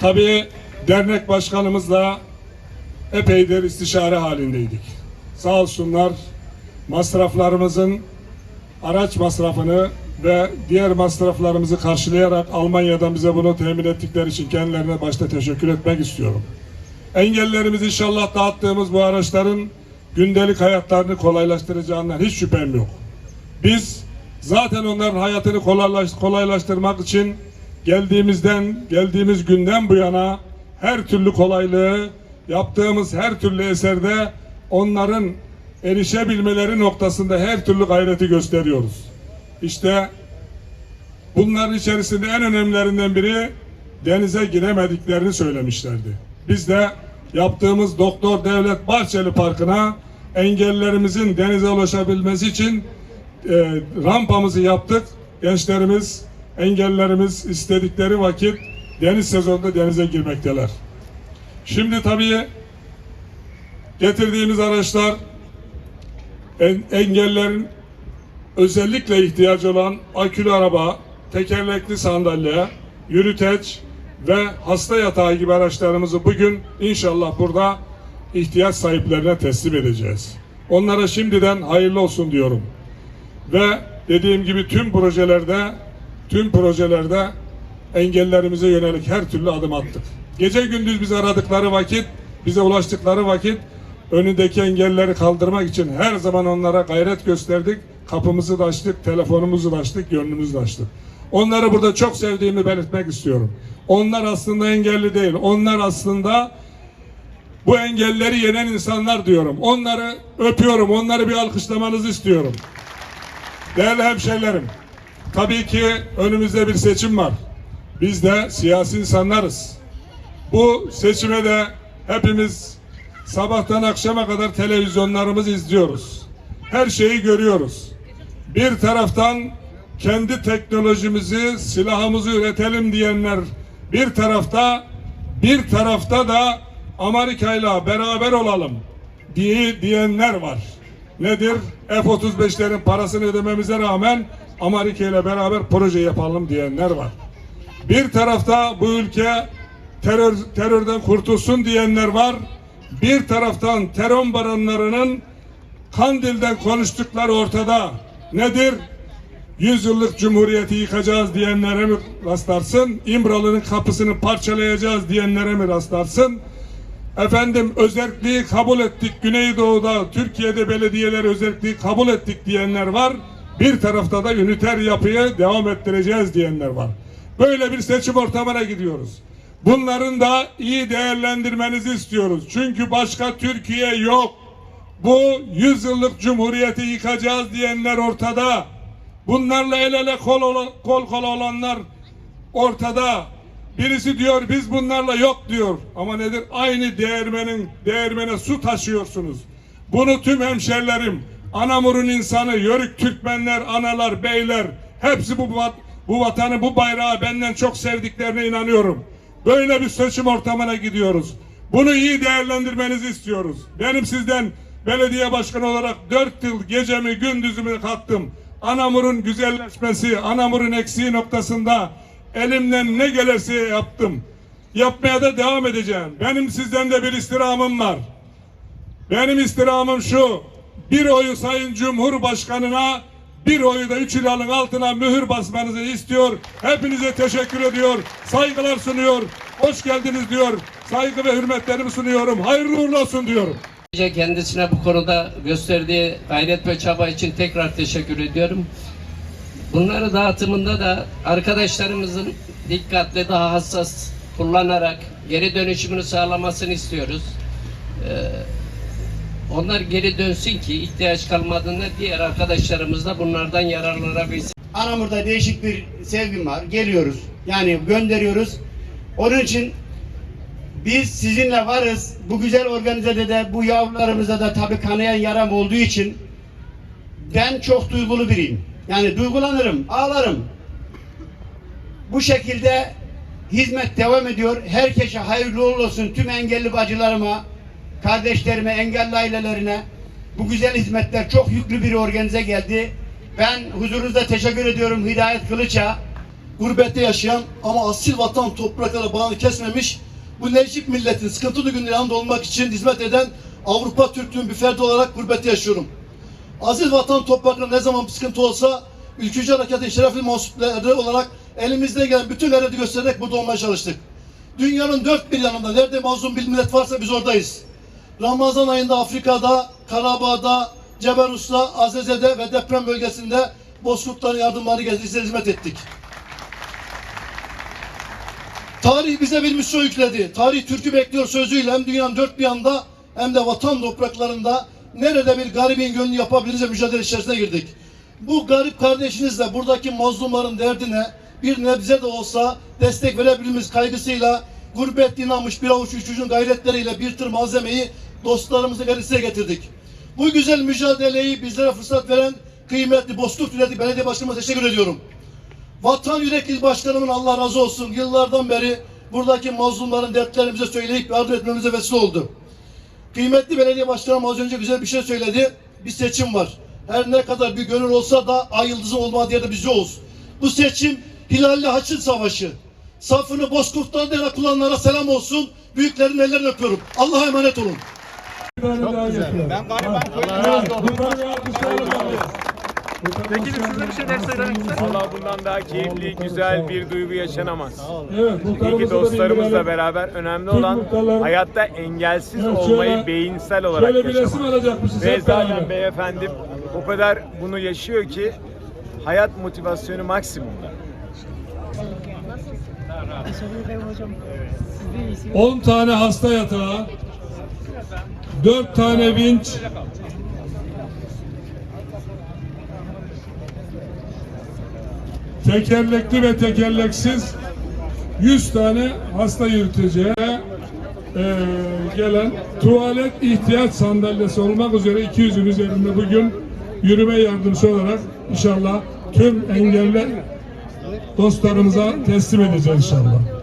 Tabii dernek başkanımızla epeydir istişare halindeydik. Sağ olsunlar masraflarımızın araç masrafını ve diğer masraflarımızı karşılayarak Almanya'dan bize bunu temin ettikleri için kendilerine başta teşekkür etmek istiyorum. Engellerimiz inşallah dağıttığımız bu araçların gündelik hayatlarını kolaylaştıracağından hiç şüphem yok. Biz zaten onların hayatını kolaylaş- kolaylaştırmak için geldiğimizden, geldiğimiz günden bu yana her türlü kolaylığı, yaptığımız her türlü eserde onların erişebilmeleri noktasında her türlü gayreti gösteriyoruz. İşte bunların içerisinde en önemlilerinden biri denize giremediklerini söylemişlerdi. Biz de yaptığımız Doktor Devlet Bahçeli Parkı'na engellerimizin denize ulaşabilmesi için e, rampamızı yaptık. Gençlerimiz, engellerimiz istedikleri vakit deniz sezonunda denize girmekteler. Şimdi tabii getirdiğimiz araçlar en- engellerin özellikle ihtiyacı olan akülü araba, tekerlekli sandalye, yürüteç ve hasta yatağı gibi araçlarımızı bugün inşallah burada ihtiyaç sahiplerine teslim edeceğiz. Onlara şimdiden hayırlı olsun diyorum. Ve dediğim gibi tüm projelerde tüm projelerde engellerimize yönelik her türlü adım attık. Gece gündüz bizi aradıkları vakit, bize ulaştıkları vakit önündeki engelleri kaldırmak için her zaman onlara gayret gösterdik. Kapımızı da açtık, telefonumuzu da açtık, gönlümüzü de açtık. Onları burada çok sevdiğimi belirtmek istiyorum. Onlar aslında engelli değil. Onlar aslında bu engelleri yenen insanlar diyorum. Onları öpüyorum. Onları bir alkışlamanızı istiyorum. Değerli hemşehrilerim, tabii ki önümüzde bir seçim var. Biz de siyasi insanlarız. Bu seçime de hepimiz sabahtan akşama kadar televizyonlarımızı izliyoruz. Her şeyi görüyoruz. Bir taraftan kendi teknolojimizi, silahımızı üretelim diyenler bir tarafta, bir tarafta da Amerika ile beraber olalım diye diyenler var. Nedir? F-35'lerin parasını ödememize rağmen Amerika ile beraber proje yapalım diyenler var. Bir tarafta bu ülke terör terörden kurtulsun diyenler var. Bir taraftan terör baronlarının Kandil'den konuştukları ortada. Nedir? Yüzyıllık cumhuriyeti yıkacağız diyenlere mi rastlarsın? İmralı'nın kapısını parçalayacağız diyenlere mi rastlarsın? Efendim özelliği kabul ettik Güneydoğu'da Türkiye'de belediyeler özelliği kabul ettik diyenler var. Bir tarafta da üniter yapıyı devam ettireceğiz diyenler var. Böyle bir seçim ortamına gidiyoruz. Bunların da iyi değerlendirmenizi istiyoruz. Çünkü başka Türkiye yok. Bu yüzyıllık cumhuriyeti yıkacağız diyenler ortada. Bunlarla el ele kol, kol kola olanlar ortada. Birisi diyor biz bunlarla yok diyor. Ama nedir? Aynı değirmenin değirmene su taşıyorsunuz. Bunu tüm hemşerilerim, Anamur'un insanı, Yörük Türkmenler, analar, beyler hepsi bu, bu vatanı, bu bayrağı benden çok sevdiklerine inanıyorum. Böyle bir seçim ortamına gidiyoruz. Bunu iyi değerlendirmenizi istiyoruz. Benim sizden belediye başkanı olarak dört yıl gecemi gündüzümü kattım. Anamur'un güzelleşmesi, Anamur'un eksiği noktasında elimden ne gelirse yaptım. Yapmaya da devam edeceğim. Benim sizden de bir istirhamım var. Benim istirhamım şu. Bir oyu Sayın Cumhurbaşkanı'na bir oyu da 3 liranın altına mühür basmanızı istiyor. Hepinize teşekkür ediyor. Saygılar sunuyor. Hoş geldiniz diyor. Saygı ve hürmetlerimi sunuyorum. Hayırlı uğurlu olsun diyorum. Kendisine bu konuda gösterdiği gayret ve çaba için tekrar teşekkür ediyorum. Bunları dağıtımında da arkadaşlarımızın dikkatli, daha hassas kullanarak geri dönüşümünü sağlamasını istiyoruz. Ee, onlar geri dönsün ki ihtiyaç kalmadığında diğer arkadaşlarımız da bunlardan yararlanabilsin. Anamur'da değişik bir sevgim var. Geliyoruz. Yani gönderiyoruz. Onun için biz sizinle varız. Bu güzel organizede de bu yavrularımıza da tabii kanayan yaram olduğu için ben çok duygulu biriyim. Yani duygulanırım, ağlarım. Bu şekilde hizmet devam ediyor. Herkese hayırlı olsun. Tüm engelli bacılarıma, kardeşlerime, engelli ailelerine bu güzel hizmetler çok yüklü bir organize geldi. Ben huzurunuzda teşekkür ediyorum Hidayet Kılıç'a. gurbette yaşayan ama asil vatan topraklara bağını kesmemiş bu Necip milletin sıkıntılı günleri yanında olmak için hizmet eden Avrupa Türklüğün bir ferdi olarak gurbette yaşıyorum. Aziz vatan topraklarında ne zaman bir sıkıntı olsa ülkücü harekatın şerefli mensupları olarak elimizde gelen bütün gayreti göstererek burada olmaya çalıştık. Dünyanın dört bir yanında nerede mazlum bir millet varsa biz oradayız. Ramazan ayında Afrika'da, Karabağ'da, Ceberus'ta, Azeze'de ve deprem bölgesinde Bozkurtların yardımlarını getirdiğinize hizmet ettik. Tarih bize bir misyon yükledi. Tarih Türk'ü bekliyor sözüyle hem dünyanın dört bir yanında hem de vatan topraklarında nerede bir garibin gönlü yapabiliriz mücadele içerisine girdik. Bu garip kardeşinizle buradaki mazlumların derdine bir nebze de olsa destek verebiliriz kaygısıyla gurbet inanmış bir avuç üçücün gayretleriyle bir tır malzemeyi dostlarımızın elisine getirdik. Bu güzel mücadeleyi bizlere fırsat veren kıymetli Bozkurt Yönetimi Belediye Başkanıma teşekkür ediyorum. Vatan Yürek İl Başkanımın Allah razı olsun yıllardan beri buradaki mazlumların dertlerini bize söyleyip yardım etmemize vesile oldu. Kıymetli belediye başkanım az önce güzel bir şey söyledi. Bir seçim var. Her ne kadar bir gönül olsa da ay yıldızı olmadığı yerde biz yokuz. Bu seçim Hilal'le Haçın Savaşı. Safını Bozkurt'tan yana kullananlara selam olsun. Büyüklerin ellerini öpüyorum. Allah'a emanet olun. Çok güzel. Ben gariban Peki şurada bir şeyler söylemek ister Valla bundan daha keyifli, güzel bir duygu yaşanamaz. Evet, İyi muhtarımızı ki da dostlarımızla bildirelim. beraber önemli olan hayatta engelsiz Evet, olmayı beyinsel olarak Şöyle bir resim yaşamak. alacakmışız Ve hep beraber. zaten beyefendim o kadar bunu yaşıyor ki hayat motivasyonu maksimumda. 10 tane hasta yatağı, 4 tane vinç, tekerlekli ve tekerleksiz 100 tane hasta yürüteceğe eee, gelen tuvalet ihtiyaç sandalyesi olmak üzere 200'ün üzerinde bugün yürüme yardımcısı olarak inşallah tüm engelli dostlarımıza teslim edeceğiz inşallah.